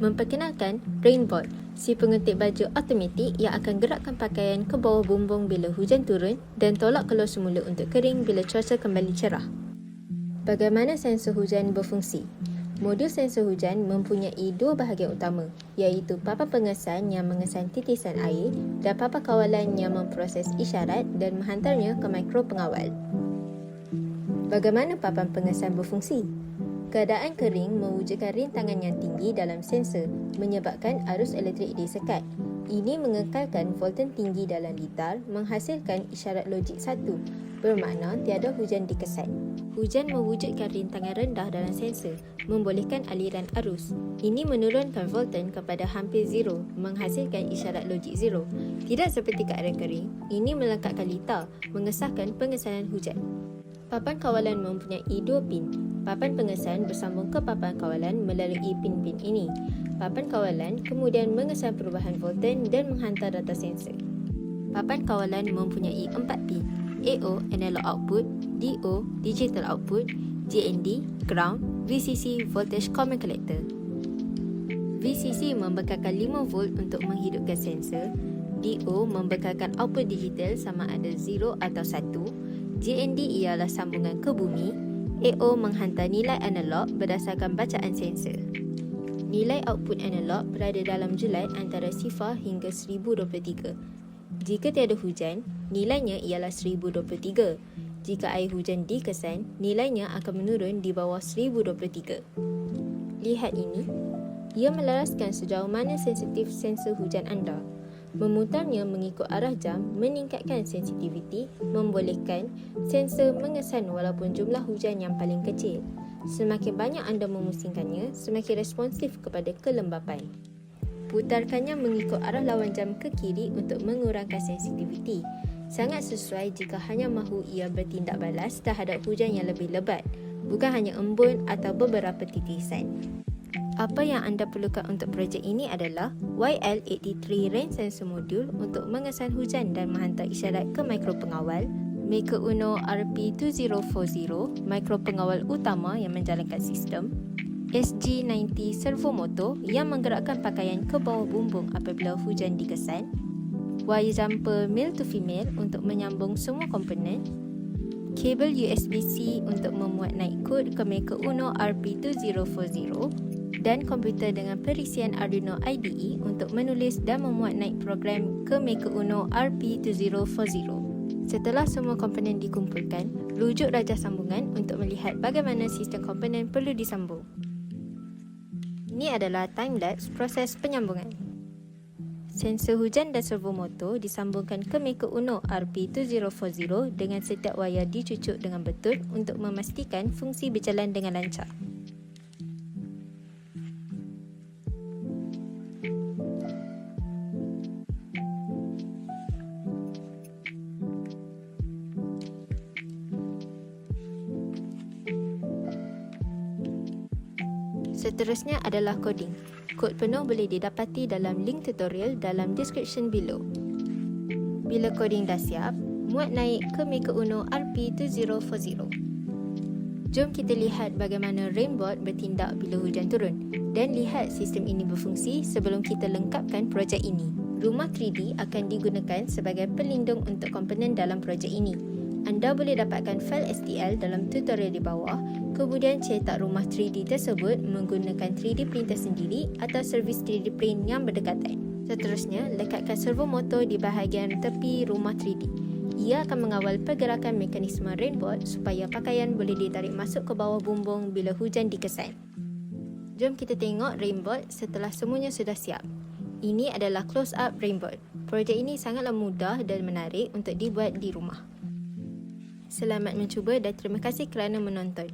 Memperkenalkan Rainbot, si pengetik baju automatik yang akan gerakkan pakaian ke bawah bumbung bila hujan turun dan tolak keluar semula untuk kering bila cuaca kembali cerah. Bagaimana sensor hujan berfungsi? Modul sensor hujan mempunyai dua bahagian utama, iaitu papan pengesan yang mengesan titisan air dan papan kawalan yang memproses isyarat dan menghantarnya ke mikro pengawal. Bagaimana papan pengesan berfungsi? Keadaan kering mewujudkan rintangan yang tinggi dalam sensor menyebabkan arus elektrik disekat. Ini mengekalkan volten tinggi dalam litar menghasilkan isyarat logik 1 bermakna tiada hujan dikesan. Hujan mewujudkan rintangan rendah dalam sensor membolehkan aliran arus. Ini menurunkan volten kepada hampir zero menghasilkan isyarat logik zero. Tidak seperti keadaan kering, ini melengkapkan litar mengesahkan pengesanan hujan. Papan kawalan mempunyai dua pin. Papan pengesan bersambung ke papan kawalan melalui pin-pin ini. Papan kawalan kemudian mengesan perubahan volten dan menghantar data sensor. Papan kawalan mempunyai empat pin. AO analog output, DO digital output, GND ground, VCC voltage common collector. VCC membekalkan 5 volt untuk menghidupkan sensor. DO membekalkan output digital sama ada 0 atau 1. GND ialah sambungan ke bumi. AO menghantar nilai analog berdasarkan bacaan sensor. Nilai output analog berada dalam julat antara sifar hingga 1023. Jika tiada hujan, nilainya ialah 1023. Jika air hujan dikesan, nilainya akan menurun di bawah 1023. Lihat ini. Ia melaraskan sejauh mana sensitif sensor hujan anda. Memutarnya mengikut arah jam meningkatkan sensitiviti, membolehkan sensor mengesan walaupun jumlah hujan yang paling kecil. Semakin banyak anda memusingkannya, semakin responsif kepada kelembapan. Putarkannya mengikut arah lawan jam ke kiri untuk mengurangkan sensitiviti. Sangat sesuai jika hanya mahu ia bertindak balas terhadap hujan yang lebih lebat, bukan hanya embun atau beberapa titisan. Apa yang anda perlukan untuk projek ini adalah YL83 rain sensor modul untuk mengesan hujan dan menghantar isyarat ke mikro pengawal, Maker Uno RP2040 mikro pengawal utama yang menjalankan sistem, SG90 servo motor yang menggerakkan pakaian ke bawah bumbung apabila hujan dikesan, wire jumper male to female untuk menyambung semua komponen, kabel USB-C untuk memuat naik kod ke Maker Uno RP2040 dan komputer dengan perisian Arduino IDE untuk menulis dan memuat naik program ke Maker Uno RP2040. Setelah semua komponen dikumpulkan, rujuk rajah sambungan untuk melihat bagaimana sistem komponen perlu disambung. Ini adalah time-lapse proses penyambungan. Sensor hujan dan servo motor disambungkan ke Maker Uno RP2040 dengan setiap wayar dicucuk dengan betul untuk memastikan fungsi berjalan dengan lancar. Seterusnya adalah coding. Kod penuh boleh didapati dalam link tutorial dalam description below. Bila coding dah siap, muat naik ke Maker Uno RP2040. Jom kita lihat bagaimana Rainbot bertindak bila hujan turun dan lihat sistem ini berfungsi sebelum kita lengkapkan projek ini. Rumah 3D akan digunakan sebagai pelindung untuk komponen dalam projek ini. Anda boleh dapatkan fail STL dalam tutorial di bawah kemudian cetak rumah 3D tersebut menggunakan 3D printer sendiri atau servis 3D print yang berdekatan. Seterusnya, lekatkan servo motor di bahagian tepi rumah 3D. Ia akan mengawal pergerakan mekanisme rainbot supaya pakaian boleh ditarik masuk ke bawah bumbung bila hujan dikesan. Jom kita tengok rainbot setelah semuanya sudah siap. Ini adalah close up rainbot. Projek ini sangatlah mudah dan menarik untuk dibuat di rumah. Selamat mencuba dan terima kasih kerana menonton.